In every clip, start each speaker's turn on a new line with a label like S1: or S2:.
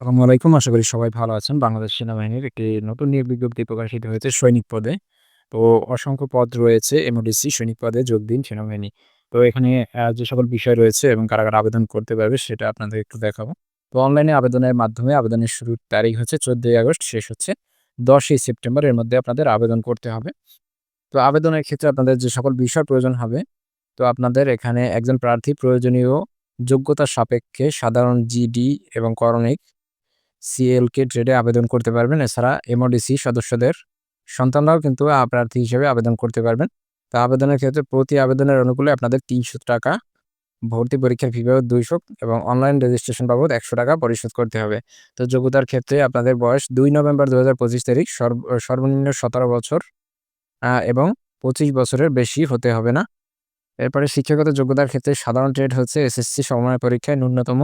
S1: আসসালামু আলাইকুম। আশা করি সবাই ভালো আছেন। বাংলাদেশ সেনাবাহিনীর একটি নতুন নিয়োগ বিজ্ঞপ্তি প্রকাশিত হয়েছে সৈনিক পদে। তো অসংখ্য পদ রয়েছে এমওডিসি সৈনিক পদে যোগ দিন সেনাবাহিনী। তো এখানে যে সকল বিষয় রয়েছে এবং কারা, কারা আবেদন করতে পারবে সেটা আপনাদের একটু দেখাবো। তো অনলাইনে আবেদনের মাধ্যমে আবেদনের শুরুর তারিখ হচ্ছে ১৪ই আগস্ট, শেষ হচ্ছে ১০ই সেপ্টেম্বর। এর মধ্যে আপনাদের আবেদন করতে হবে। তো আবেদনের ক্ষেত্রে আপনাদের যে সকল বিষয় প্রয়োজন হবে, তো আপনাদের এখানে একজন প্রার্থী প্রয়োজনীয় যোগ্যতা সাপেক্ষে সাধারণ জিডি এবং করণিক সিএলকে ট্রেডে আবেদন করতে পারবেন। এছাড়া এমওডিসি সদস্যদের সন্তানরাও কিন্তু প্রার্থী হিসেবে আবেদন করতে পারবেন। তো আবেদনের ক্ষেত্রে প্রতি আবেদনের অনুকূলে আপনাদের ৳৩০০ ভর্তি পরীক্ষার ফি বাবদ ৳২০০ এবং অনলাইন রেজিস্ট্রেশন বাবদ ৳১০০ পরিশোধ করতে হবে। তো যোগ্যতার ক্ষেত্রে আপনাদের বয়স দুই নভেম্বর ২০২৫ তারিখ সর্ব, সর্বনিম্ন ১৭ বছর এবং ২৫ বছরের বেশি হতে হবে না। এরপরে শিক্ষাগত যোগ্যতার ক্ষেত্রে সাধারণ ট্রেড হচ্ছে এসএসসি সমমানের পরীক্ষায় ন্যূনতম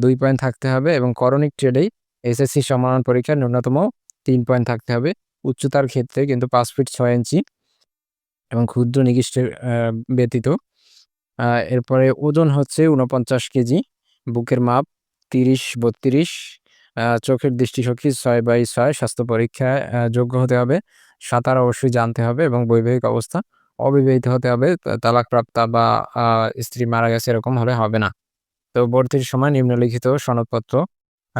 S1: ২ পয়েন্ট থাকতে হবে এবং করণিক ট্রেডেই এসএসসি সমমান পরীক্ষায় ন্যূনতম তিন পয়েন্ট থাকতে হবে। উচ্চতার ক্ষেত্রে কিন্তু পাঁচ ফিট ছয় ইঞ্চি এবং ক্ষুদ্র নিকৃষ্টের ব্যতীত। এরপরে ওজন হচ্ছে ৪৯ কেজি, বুকের মাপ তিরিশ বত্রিশ চোখের দৃষ্টিশক্তি ৬/৬, স্বাস্থ্য পরীক্ষায় যোগ্য হতে হবে, সাঁতার অবশ্যই জানতে হবে এবং বৈবাহিক অবস্থা অবিবাহিত হতে হবে। তালাকপ্রাপ্তা বা স্ত্রী মারা গেছে এরকম হলে হবে না। তো ভর্তির সময় নিম্নলিখিত সনদপত্র,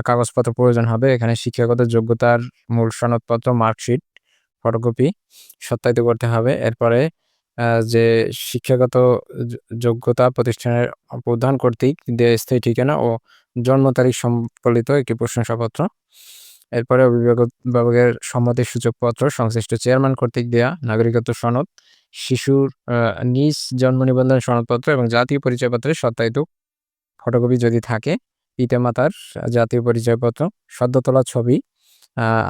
S1: কাগজপত্র প্রয়োজন হবে। এখানে শিক্ষাগত যোগ্যতার মূল সনদপত্র, মার্কশিট, ফটোকপি সত্যায়িত করতে হবে। এরপরে যে শিক্ষাগত যোগ্যতা প্রতিষ্ঠানের প্রধান কর্তৃক দেয়া স্থায়ী ঠিকানা ও জন্ম তারিখ সম্পলিত একটি প্রশংসাপত্র। এরপরে অভিভাবক অভিভাবকের সম্মতি সূচকপত্র, সংশ্লিষ্ট চেয়ারম্যান কর্তৃক দেয়া নাগরিকত্ব সনদ, শিশুর নিজ জন্ম নিবন্ধন সনদপত্র এবং জাতীয় পরিচয়পত্রের সত্যায়িত ফটোকপি যদি থাকে, পিতামাতার জাতীয় পরিচয়পত্র, সদ্য তোলা ছবি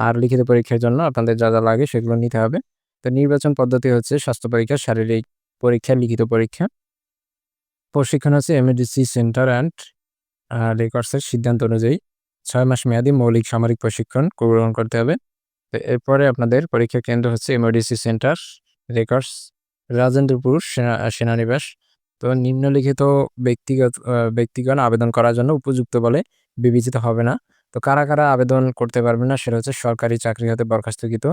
S1: আর লিখিত পরীক্ষার জন্য আপনাদের যা, যা লাগে সেগুলো নিতে হবে। তো নির্বাচন পদ্ধতি হচ্ছে স্বাস্থ্য পরীক্ষা, শারীরিক পরীক্ষা, লিখিত পরীক্ষা। প্রশিক্ষণ হচ্ছে এমএডিসি সেন্টার অ্যান্ড রেকর্ডসের সিদ্ধান্ত অনুযায়ী ছয় মাস মেয়াদী মৌলিক সামরিক প্রশিক্ষণ গ্রহণ করতে হবে। তো এরপরে আপনাদের পরীক্ষা কেন্দ্র হচ্ছে এমএডিসি সেন্টার, রেকর্ডস, রাজেন্দ্রপুর সেনা সেনানিবাস। তো নিম্নলিখিত ব্যক্তিগত ব্যক্তিগণ আবেদন করার জন্য উপযুক্ত বলে বিবেচিত হবে না। তো কারা, কারা আবেদন করতে পারবে না সেটা হচ্ছে সরকারি চাকরি হতে বরখাস্তকৃত,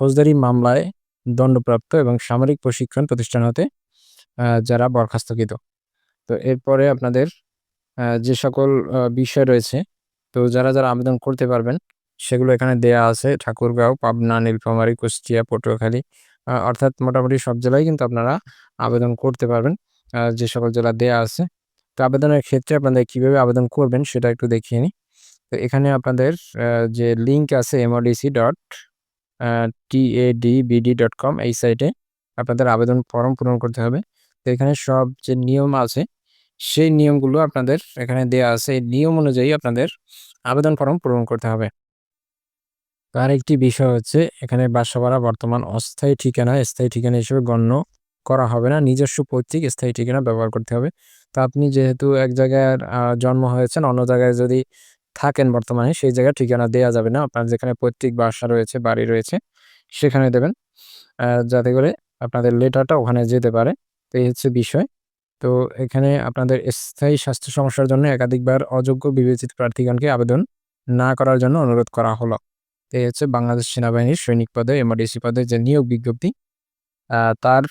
S1: ফৌজদারি মামলায় দণ্ডপ্রাপ্ত এবং সামরিক প্রশিক্ষণ প্রতিষ্ঠান হতে যারা বরখাস্তকৃত। তো এরপরে আপনাদের যে সকল বিষয় রয়েছে, তো যারা, যারা আবেদন করতে পারবেন সেগুলো এখানে দেয়া আছে। ঠাকুরগাঁও, পাবনা, নীলফামারী, কুষ্টিয়া, পটুয়াখালী অর্থাৎ মোটামুটি সব জেলায় কিন্তু আপনারা আবেদন করতে পারবেন। যে সকল জেলা দেয়া আছে। তো আবেদনের ক্ষেত্রে আপনাদের কীভাবে আবেদন করবেন সেটা একটু দেখিয়ে নিই। তো এখানে আপনাদের যে লিঙ্ক আছে MODC dot TADBD dot com এই সাইটে আপনাদের আবেদন ফর্ম পূরণ করতে হবে। তো এখানে সব যে নিয়ম আছে, সেই নিয়মগুলো আপনাদের এখানে দেয়া আছে। এই নিয়ম অনুযায়ী আপনাদের আবেদন ফর্ম পূরণ করতে হবে। আরেকটি বিষয় হচ্ছে এখানে বাসা ভাড়া বর্তমান অস্থায়ী ঠিকানা স্থায়ী ঠিকানা হিসেবে গণ্য করা হবে না। নিজস্ব পৈতৃক স্থায়ী ঠিকানা ব্যবহার করতে হবে। তো আপনি যেহেতু এক জায়গায় জন্ম হয়েছেন, অন্য জায়গায় যদি থাকেন বর্তমানে সেই জায়গার ঠিকানা দেয়া যাবে না। আপনার যেখানে পৈতৃক বাসা রয়েছে, বাড়ি রয়েছে সেখানে দেবেন। যাতে করে আপনাদের লেটারটা ওখানে যেতে পারে। তো এই হচ্ছে বিষয়। তো এখানে আপনাদের স্থায়ী স্বাস্থ্য সমস্যার জন্য একাধিকবার অযোগ্য বিবেচিত প্রার্থীগণকে আবেদন না করার জন্য অনুরোধ করা হলো। এই হচ্ছে বাংলাদেশ সেনাবাহিনীর সৈনিক পদে এমওডিসি পদে যে নিয়োগ বিজ্ঞপ্তি, তার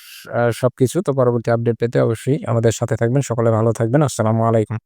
S1: সব সবকিছু। তো পরবর্তী আপডেট পেতে অবশ্যই আমাদের সাথে থাকবেন। সকলে ভালো থাকবেন। আসসালামু আলাইকুম।